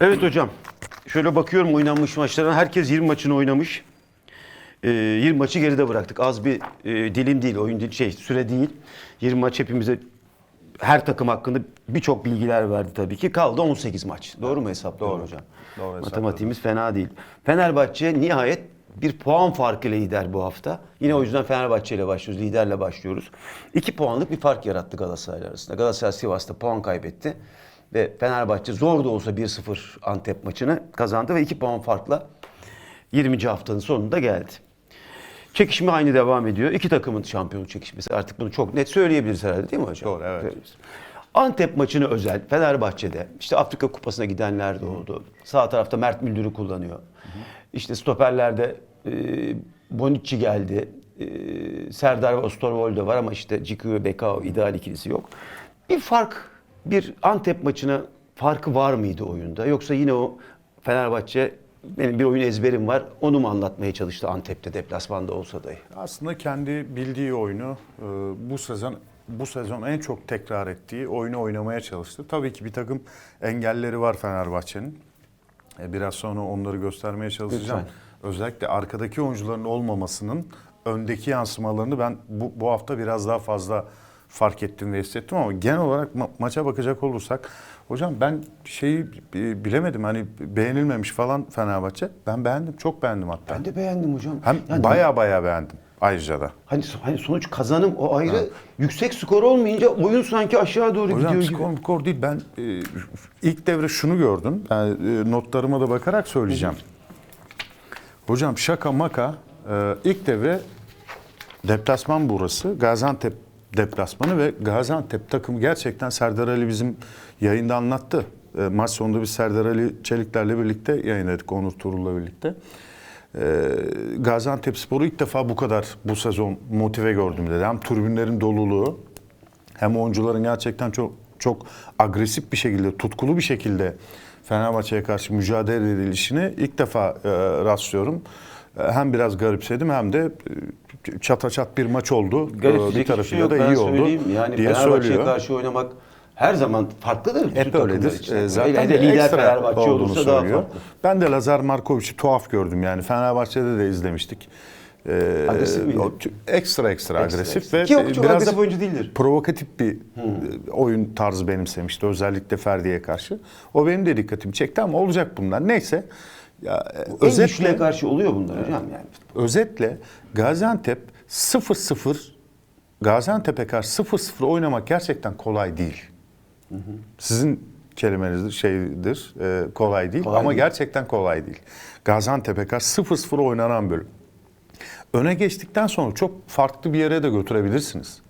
Evet hocam. Şöyle bakıyorum oynanmış maçlara. Herkes 20 maçını oynamış. Ee, 20 maçı geride bıraktık. Az bir e, dilim değil, oyun değil, şey süre değil. 20 maç hepimize her takım hakkında birçok bilgiler verdi tabii ki. Kaldı 18 maç. Doğru mu hesapladım Doğru. hocam? Doğru hesapladım. Matematiğimiz fena değil. Fenerbahçe nihayet bir puan farkıyla lider bu hafta. Yine o yüzden Fenerbahçe ile başlıyoruz, liderle başlıyoruz. 2 puanlık bir fark yarattı Galatasaray arasında. Galatasaray Sivas'ta puan kaybetti. Ve Fenerbahçe zor da olsa 1-0 Antep maçını kazandı ve 2 puan farkla 20. haftanın sonunda geldi. Çekişme aynı devam ediyor. İki takımın şampiyonluk çekişmesi. Artık bunu çok net söyleyebiliriz herhalde değil mi hocam? Doğru, evet. Antep maçını özel Fenerbahçe'de işte Afrika Kupası'na gidenler de oldu. Sağ tarafta Mert Müldür'ü kullanıyor. İşte stoperlerde e, Bonucci geldi. E, Serdar ve Osterwolde var ama işte Ciku ve Bekao ideal ikilisi yok. Bir fark, bir Antep maçına farkı var mıydı oyunda? Yoksa yine o Fenerbahçe benim bir oyun ezberim var. Onu mu anlatmaya çalıştı Antep'te deplasmanda olsa dahi? Aslında kendi bildiği oyunu e, bu sezon bu sezon en çok tekrar ettiği oyunu oynamaya çalıştı. Tabii ki bir takım engelleri var Fenerbahçe'nin. E, Biraz sonra onları göstermeye çalışacağım. Özellikle arkadaki oyuncuların olmamasının öndeki yansımalarını ben bu, bu hafta biraz daha fazla fark ettim ve hissettim ama genel olarak ma- maça bakacak olursak hocam ben şeyi bilemedim hani beğenilmemiş falan Fenerbahçe. Ben beğendim, çok beğendim hatta. Ben de beğendim hocam. Hem Yani baya baya beğendim ayrıca da. Hani, hani sonuç kazanım o ayrı. Yüksek skor olmayınca oyun sanki aşağı doğru Hocam gidiyor skor gibi. skor değil. Ben e, ilk devre şunu gördüm. Yani, e, notlarıma da bakarak söyleyeceğim. Hocam şaka maka e, ilk devre deplasman burası. Gaziantep deplasmanı ve Gaziantep takımı gerçekten Serdar Ali bizim yayında anlattı. E, maç sonunda biz Serdar Ali Çelikler'le birlikte yayınladık Onur Turul'la birlikte. E, Gaziantep Spor'u ilk defa bu kadar bu sezon motive gördüm dedi. Hem tribünlerin doluluğu hem oyuncuların gerçekten çok çok agresif bir şekilde, tutkulu bir şekilde Fenerbahçe'ye karşı mücadele edilişini ilk defa e, rastlıyorum. E, Hem biraz garipsedim hem de e, çata çat bir maç oldu. Garip E, bir tarafıyla şey yok. da iyi oldu. Yani diye söylüyor. karşı oynamak her zaman farklıdır. Hep öyledir. için. E, zaten Hele de lider ekstra Fenerbahçe olduğunu olursa daha söylüyor. farklı. Ben de Lazar Markovic'i tuhaf gördüm yani. Fenerbahçe'de de izlemiştik. E, Agresif miydi? o t- Ekstra ekstra, agresif ekstra. ve Ki çok biraz agresif da oyuncu değildir. provokatif bir e, oyun tarzı benimsemişti özellikle Ferdi'ye karşı. O benim de dikkatimi çekti ama olacak bunlar. Neyse. Ya, e, En güçlüye özetle karşı oluyor bunlar hocam yani. özetle Gaziantep 0-0 Gaziantep'e karşı 0-0 oynamak gerçekten kolay değil. Sizin kelimenizdir, şeydir, e, kolay değil Kolay ama değil. gerçekten kolay değil. Gaziantep'e karşı 0-0 oynanan bölüm. Öne geçtikten sonra çok farklı bir yere de götürebilirsiniz.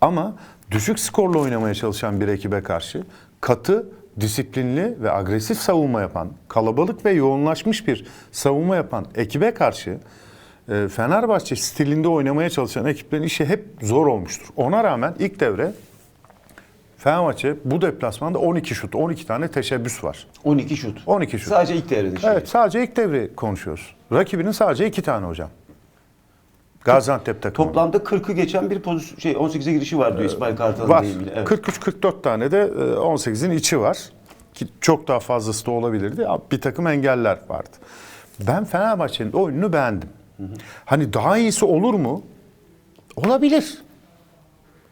Ama düşük skorla oynamaya çalışan bir ekibe karşı katı, disiplinli ve agresif savunma yapan, kalabalık ve yoğunlaşmış bir savunma yapan ekibe karşı e, Fenerbahçe stilinde oynamaya çalışan ekiplerin işi hep zor olmuştur. Ona rağmen ilk devre Fenerbahçe bu deplasmanda 12 şut, 12 tane teşebbüs var. 12 şut. 12 şut. Sadece ilk devrede. Evet sadece ilk devre konuşuyoruz. Rakibinin sadece iki tane hocam. Gaziantep takımı. Toplamda 40'ı geçen bir pozisyon şey 18'e girişi var diyor İsmail Kartal'ın var. deyimiyle. Evet. 43-44 tane de e, 18'in içi var. Ki çok daha fazlası da olabilirdi. Bir takım engeller vardı. Ben Fenerbahçe'nin oyununu beğendim. Hani daha iyisi olur mu? Olabilir.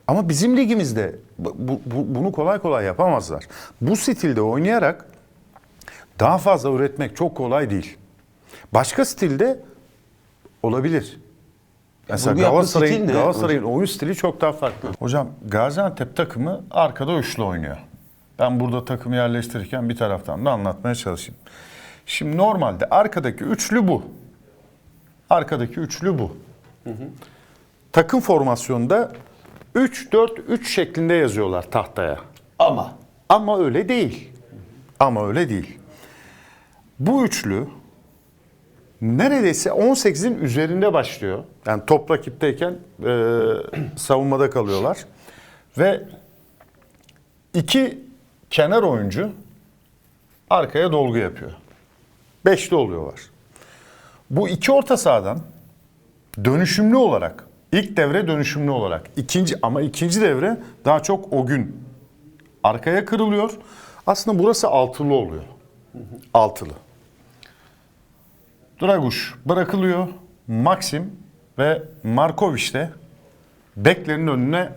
Ama bizim ligimizde bu, bu- bunu kolay kolay yapamazlar. Bu stilde oynayarak daha fazla üretmek çok kolay değil. Başka stilde olabilir. Mesela Vurgu Galatasaray'ın stil? Galatasaray'ın oyun stili çok daha farklı. Hocam Gaziantep takımı arkada üçlü oynuyor. Ben burada takımı yerleştirirken bir taraftan da anlatmaya çalışayım. Şimdi normalde arkadaki üçlü bu. Arkadaki üçlü bu. Takım formasyonunda 3-4-3 şeklinde yazıyorlar tahtaya. Ama Ama öyle değil. Ama öyle değil. Bu üçlü neredeyse 18'in üzerinde başlıyor. Yani top rakipteyken e, savunmada kalıyorlar. Ve iki kenar oyuncu arkaya dolgu yapıyor. Beşli oluyorlar. Bu iki orta sahadan dönüşümlü olarak ilk devre dönüşümlü olarak ikinci ama ikinci devre daha çok o gün arkaya kırılıyor. Aslında burası altılı oluyor. altılı. Draguş bırakılıyor. Maxim ve Markovic de beklerin önüne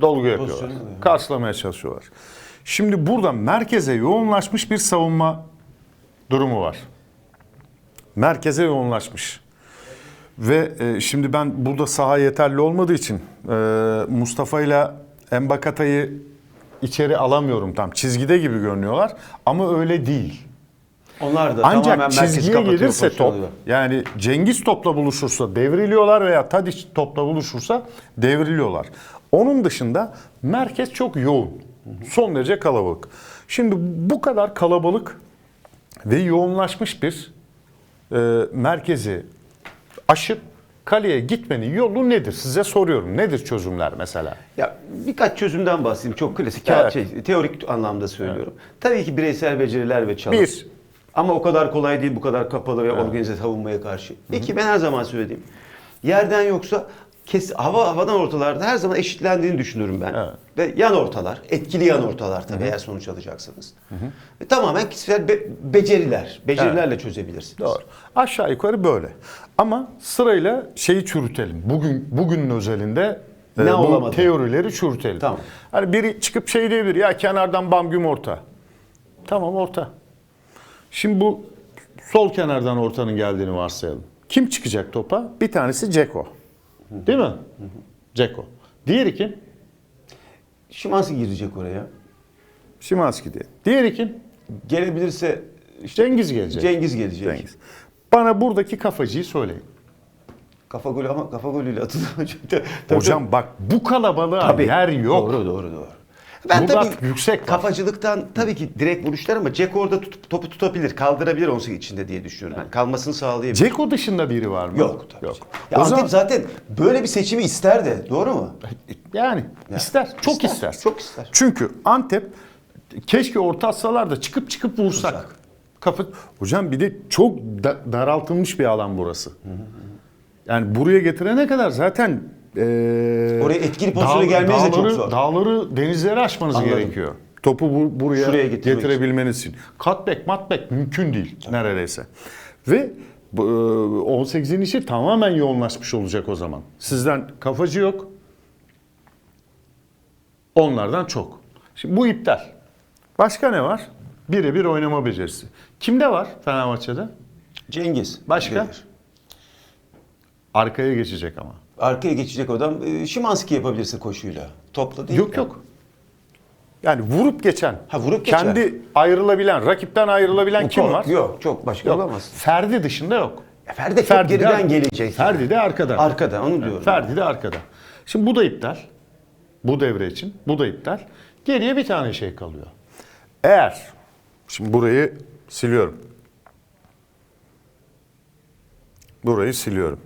dolgu yapıyorlar. Karşılamaya çalışıyorlar. Şimdi burada merkeze yoğunlaşmış bir savunma durumu var. Merkeze yoğunlaşmış. Ve e, şimdi ben burada saha yeterli olmadığı için e, Mustafa ile Embakata'yı içeri alamıyorum tam. Çizgide gibi görünüyorlar ama öyle değil. Onlar da tamamen Ancak merkezi çizgiye gelirse top yani Cengiz topla buluşursa devriliyorlar veya Tadiç topla buluşursa devriliyorlar. Onun dışında merkez çok yoğun. Son derece kalabalık. Şimdi bu kadar kalabalık ve yoğunlaşmış bir e, merkezi aşıp kaleye gitmenin yolu nedir? Size soruyorum. Nedir çözümler mesela? Ya birkaç çözümden bahsedeyim. Çok klasik, Evet. şey, teorik anlamda söylüyorum. Tabii ki bireysel beceriler ve çalım. Bir. Ama o kadar kolay değil bu kadar kapalı ve organize savunmaya karşı. İki, ben her zaman söylediğim. Yerden yoksa kes, hava havadan ortalarda her zaman eşitlendiğini düşünürüm ben. Evet. Ve yan ortalar, etkili yan ortalar tabii eğer sonuç alacaksanız. Ve tamamen kişisel be- beceriler. Becerilerle çözebilirsiniz. Doğru. Aşağı yukarı böyle. Ama sırayla şeyi çürütelim. Bugün bugünün özelinde e, Ne bu olamadı? teorileri çürütelim. Tamam. Hani biri çıkıp şey diyebilir ya kenardan bam güm orta. Tamam orta. Şimdi bu sol kenardan ortanın geldiğini varsayalım. Kim çıkacak topa? Bir tanesi Ceko. Değil mi? Ceko. Diğeri kim? Şimanski girecek oraya. Şimanski diye. Diğeri kim? Gelebilirse işte Cengiz gelecek. Cengiz gelecek. Cengiz. Bana buradaki kafacıyı söyleyin. Kafa golü ama kafa golüyle atıldı hocam. Tabii, Hocam bak bu kalabalığa Tabii. yer yok. Doğru doğru doğru. Ben Murat tabii yüksek var. kafacılıktan tabii ki direkt vuruşlar ama Ceko orada tutup, topu tutabilir, kaldırabilir 18 içinde diye düşünüyorum. Ben. Kalmasını sağlayabilir. Ceko dışında biri var mı? Yok tabii. Yok. Ya o Antep zaman zaten böyle bir seçimi isterdi. Doğru mu? yani Ya, ister, çok ister, ister. çok ister. Çünkü Antep keşke orta atsalar da çıkıp çıkıp vursak. Kapı Hocam bir de çok da- daraltılmış bir alan burası. Yani buraya getirene kadar zaten eee Oraya etkili pozisyona gelmeniz de çok dağları, zor. Dağları, denizlere aşmanız Anladım. gerekiyor. Topu bu, buraya Şuraya getirmek getirebilmeniz için. Cutback, matback mümkün değil neredeyse. Ve bu, eee, 18'in işi tamamen yoğunlaşmış olacak o zaman. Sizden kafacı yok. Onlardan çok. Şimdi bu iptal. Başka ne var? Birebir oynama becerisi. Kimde var Fenerbahçe'de? Cengiz. Başka? Arkaya geçecek ama. Arkaya geçecek adam e, Şimanski yapabilirse koşuyla. Topla değil. Yok yok. Yani vurup geçen. Ha, vurup geçen. Kendi ayrılabilen, rakipten ayrılabilen kim var? Yok çok başka Yok. olamaz. Ferdi dışında yok. Ya Ferdi de çok geriden gelecek. Ferdi de arkada. Arkada onu diyorum. Ferdi de arkada. Şimdi bu da iptal. Bu devre için. Bu da iptal. Geriye bir tane şey kalıyor. Eğer, şimdi burayı siliyorum. Burayı siliyorum.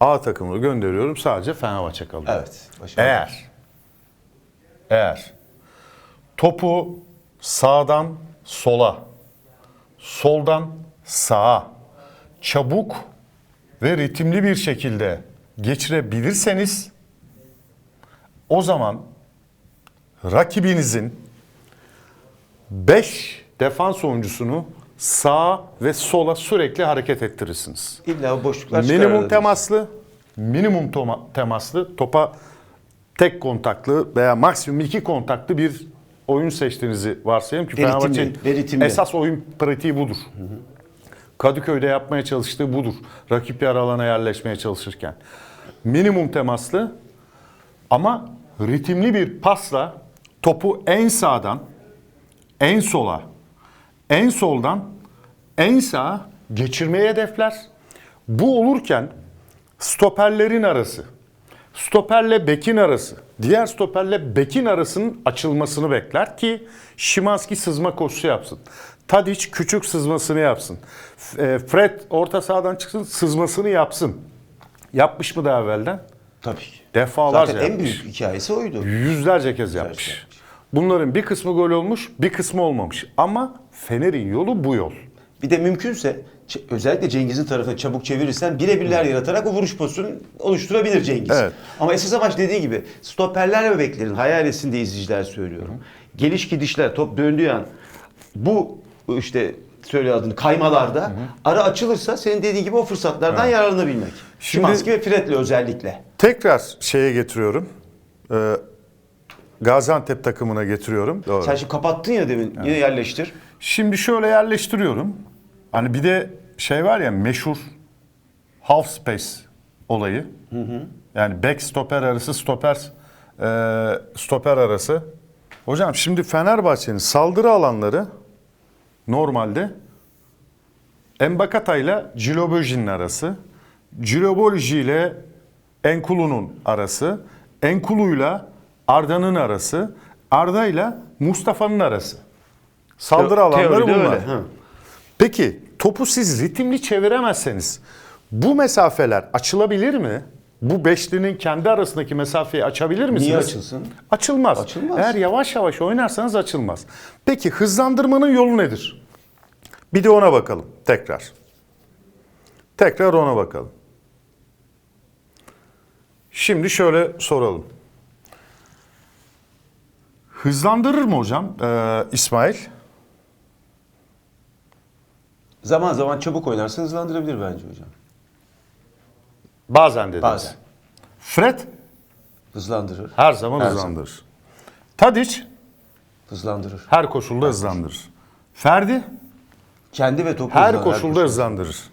A takımını gönderiyorum sadece Fenerbahçe kalıyor. Evet. başarılı. Eğer eğer topu sağdan sola, soldan sağa çabuk ve ritimli bir şekilde geçirebilirseniz o zaman rakibinizin 5 defans oyuncusunu sağa ve sola sürekli hareket ettirirsiniz. İlla boşluklar Minimum temaslı, minimum toma- temaslı, topa tek kontaklı veya maksimum iki kontaklı bir oyun seçtiğinizi varsayalım ki Fenerbahçe'nin esas oyun pratiği budur. Kadıköy'de yapmaya çalıştığı budur. Rakip yarı alana yerleşmeye çalışırken. Minimum temaslı ama ritimli bir pasla topu en sağdan en sola, en soldan en sağa geçirmeyi hedefler. Bu olurken stoperlerin arası, stoperle bekin arası, diğer stoperle bekin arasının açılmasını bekler ki Şimanski sızma koşusu yapsın. Tadic küçük sızmasını yapsın. E, Fred orta sahadan çıksın sızmasını yapsın. Yapmış mı daha evvelden? Tabii ki. Defalarca Zaten en yapmış. büyük hikayesi oydu. Yüzlerce kez yapmış. yapmış. Bunların bir kısmı gol olmuş, bir kısmı olmamış. Ama Fener'in yolu bu yol. Bir de mümkünse özellikle Cengiz'in tarafına çabuk çevirirsen birebirler yaratarak o vuruş pozisyonu oluşturabilir Cengiz. Evet. Ama esas amaç dediği gibi stoperler ve beklerin hayal etsin diye izleyiciler söylüyorum. Geliş gidişler top döndüğü an bu işte söyle adını kaymalarda ara açılırsa senin dediğin gibi o fırsatlardan yararlanabilmek. Şimdi- Şimanski ve Fred'le özellikle. Tekrar şeye getiriyorum. Ee, Gaziantep takımına getiriyorum. Doğru. Sen şimdi kapattın ya demin yine yerleştir. Şimdi şöyle yerleştiriyorum. Hani bir de şey var ya meşhur half space olayı. Yani back stoper arası stoper e, stoper arası. Hocam şimdi Fenerbahçe'nin saldırı alanları normalde Embakata ile Cilobojin'in arası, Ciloboji ile Enkulu'nun arası, Enkulu'yla Arda'nın arası, Arda ile Mustafa'nın arası. Saldırı alanları Teoride bunlar. öyle. Peki topu siz ritimli çeviremezseniz bu mesafeler açılabilir mi? Bu beşlinin kendi arasındaki mesafeyi açabilir misiniz? Niye açılsın? Açılmaz. Açılmaz. Eğer yavaş yavaş oynarsanız açılmaz. Peki hızlandırmanın yolu nedir? Bir de ona bakalım tekrar. Tekrar ona bakalım. Şimdi şöyle soralım. Hızlandırır mı hocam ee, İsmail? Zaman zaman çabuk oynarsa hızlandırabilir bence hocam. Bazen dediniz. Bazen. Fred Hızlandırır. her zaman Her hızlandırır. Tadic Hızlandırır. her koşulda hızlandırır. Ferdi Kendi ve topu her hızlandırır. koşulda hızlandırır.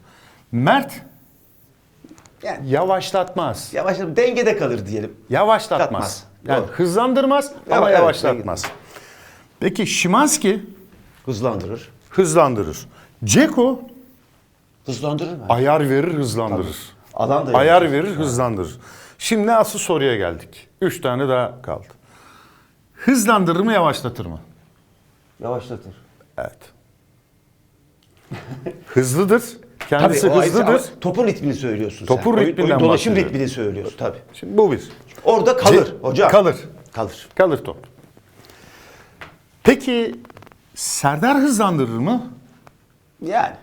Mert Yani yavaşlatmaz. yavaş dengede kalır diyelim. Yavaşlatmaz. Katmaz. Yani Doğru. hızlandırmaz ama Evet, evet, yavaşlatmaz. Peki Şimanski Hızlandırır. hızlandırır. Ceko Hızlandırır mı? ayar verir, hızlandırır. Alan da Ayar verir, hızlandırır. Şimdi asıl soruya geldik. Üç tane daha kaldı. Hızlandırır mı, yavaşlatır mı? Yavaşlatır. Evet. Hızlıdır. Tabii Kendisi o ayrı- hızlıdır. ama topun ritmini söylüyorsun Topun sen. Oyun- ritminden oyun dolaşım bahsediyorum. ritmini söylüyorsun tabii. Şimdi bu bir. Orada kalır Ce- hocam. Kalır. Kalır. Kalır top. Peki Serdar hızlandırır mı? Yani.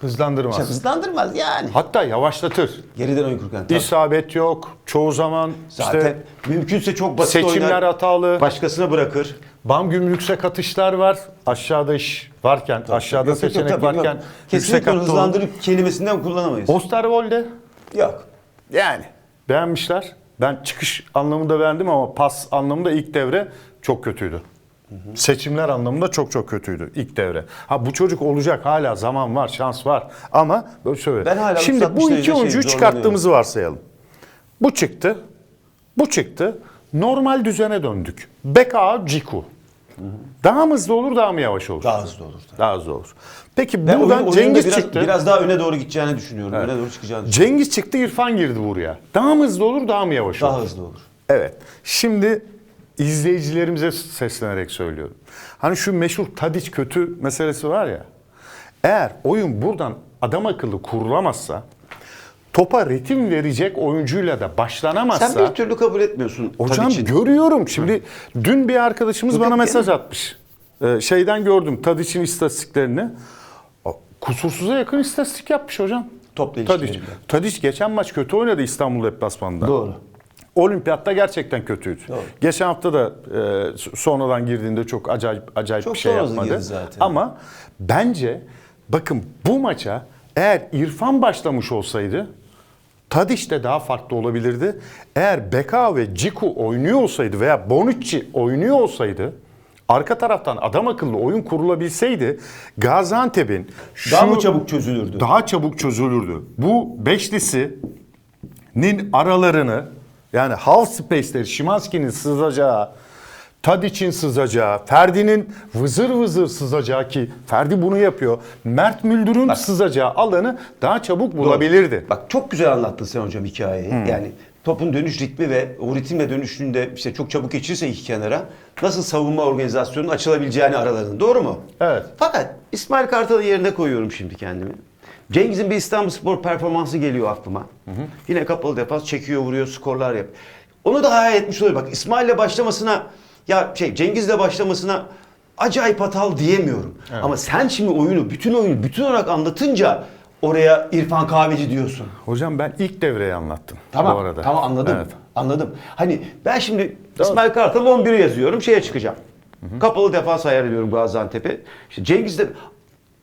Hızlandırmaz. Hızlandırmaz yani. Hatta yavaşlatır. Geriden oyun kurkan. Tabii. İsabet yok. Çoğu zaman Zaten işte mümkünse çok basit seçimler oynar. hatalı. Başkasına bırakır. Bam güm yüksek atışlar var. Aşağıda iş varken, aşağıda Yok, yok, yok, seçenek tabii, yok. varken yüksek Kesinlikle hatta olur. hızlandırıp kelimesinden kullanamayız. Osterwolde Yok. yani beğenmişler. Ben çıkış anlamında beğendim ama pas anlamında ilk devre çok kötüydü. Seçimler anlamında çok çok kötüydü ilk devre. Ha bu çocuk olacak hala zaman var, şans var ama böyle şöyle. Ben hala Şimdi bu 60 iki derece şey oyuncuyu zorlanıyorum. çıkarttığımızı varsayalım. Bu çıktı. Bu çıktı. Normal düzene döndük. Beka, Ciku. Daha mı hızlı olur, daha mı yavaş olur? Daha hızlı olur. Daha hızlı olur. Peki Ben buradan oyun, oyunda Cengiz biraz, çıktı. biraz daha öne doğru gideceğini düşünüyorum. Öne doğru çıkacağını düşünüyorum. Cengiz çıktı, İrfan girdi buraya. Daha mı hızlı olur, daha mı yavaş olur? Daha hızlı olur. Evet. Şimdi izleyicilerimize seslenerek söylüyorum. Hani şu meşhur Tadiç kötü meselesi var ya. Eğer oyun buradan adam akıllı kurulamazsa topa ritim verecek oyuncuyla da başlanamazsa Sen bir türlü kabul etmiyorsun. Hocam görüyorum. Şimdi dün bir arkadaşımız Yok, bana mesaj değil atmış. Ee, şeyden gördüm Tadiç'in istatistiklerini. Kusursuza yakın istatistik yapmış hocam. Topla Tadiç. Tadiç geçen maç kötü oynadı İstanbul deplasmanında. Doğru. Olimpiyatta gerçekten kötüydü. Doğru. Geçen hafta da e, sonradan girdiğinde çok acayip acayip Çok bir şey yapmadı. zaten. Ama bence bakın bu maça eğer İrfan başlamış olsaydı Tadiç de daha farklı olabilirdi. Eğer Beka ve Ciku oynuyor olsaydı veya Bonucci oynuyor olsaydı arka taraftan adam akıllı oyun kurulabilseydi Gaziantep'in Daha mı çabuk çözülürdü? daha çabuk çözülürdü. Bu beşlisinin aralarını yani half space'leri Şimanski'nin sızacağı, Tadic'in sızacağı, Ferdi'nin vızır vızır sızacağı ki Ferdi bunu yapıyor. Mert Müldür'ün sızacağı alanı daha çabuk bulabilirdi. Bak çok güzel anlattın sen hocam hikayeyi. Yani topun dönüş ritmi ve o ritimle dönüşünde işte çok çabuk geçirse iki kenara nasıl savunma organizasyonunun açılabileceğini aralarında. Doğru mu? Evet. Fakat İsmail Kartal'ın yerine koyuyorum şimdi kendimi. Cengiz'in bir İstanbulspor performansı geliyor aklıma. Yine kapalı defans çekiyor, vuruyor, skorlar yap. Onu da hayal etmiş oluyor. Bak İsmail'le başlamasına ya şey Cengiz'le başlamasına acayip hatalı diyemiyorum. Ama sen şimdi oyunu, bütün oyunu bütün olarak anlatınca oraya İrfan Kahveci diyorsun. Hocam ben ilk devreyi anlattım Tamam. bu arada. Tamam anladım. Evet. Anladım. Hani ben şimdi İsmail Kartal 11'i yazıyorum. Şeye çıkacağım. Kapalı defans hayal ediyorum Gaziantep'e. İşte Cengiz de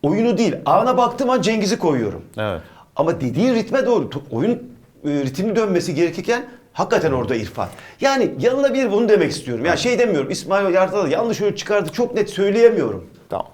oyunu değil. Ana baktığım an Cengiz'i koyuyorum. Evet. Ama dediğin ritme doğru. Oyun e, ritmi dönmesi gerekirken hakikaten orada İrfan. Yani yanına bir bunu demek istiyorum. Yani şey demiyorum. İsmail Yartal da yanlış oyun çıkardı çok net söyleyemiyorum. Tamam.